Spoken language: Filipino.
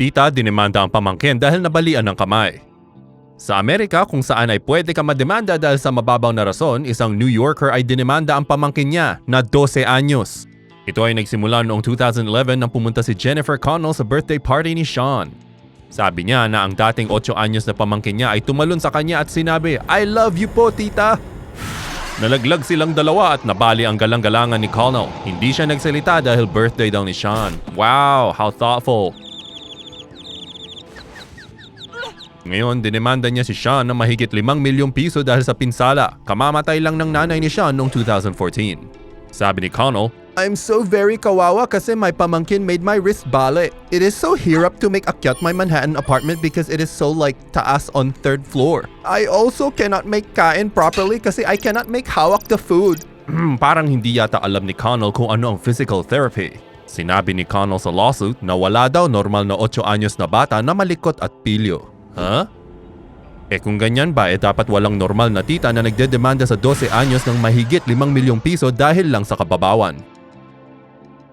Tita dinemanda ang pamangkin dahil nabalian ng kamay. Sa Amerika kung saan ay pwede ka mademanda dahil sa mababaw na rason, isang New Yorker ay dinemanda ang pamangkin niya na 12 anyos. Ito ay nagsimula noong 2011 nang pumunta si Jennifer Connell sa birthday party ni Sean. Sabi niya na ang dating 8 anyos na pamangkin niya ay tumalon sa kanya at sinabi, I love you po tita! Nalaglag silang dalawa at nabali ang galang-galangan ni Connell. Hindi siya nagsalita dahil birthday daw ni Sean. Wow, how thoughtful. Ngayon, dinemanda niya si Sean ng mahigit 5 milyong piso dahil sa pinsala. Kamamatay lang ng nanay ni Sean noong 2014. Sabi ni Connell, I'm so very kawawa kasi my pamangkin made my wrist bale. It is so hirap to make akyat my Manhattan apartment because it is so like taas on third floor. I also cannot make kain properly kasi I cannot make hawak the food. Hmm, parang hindi yata alam ni Connell kung ano ang physical therapy. Sinabi ni Connell sa lawsuit na wala daw normal na 8 anyos na bata na malikot at pilyo. Ha? Eh kung ganyan ba, eh dapat walang normal na tita na nagdedemanda sa 12 anyos ng mahigit 5 milyong piso dahil lang sa kababawan.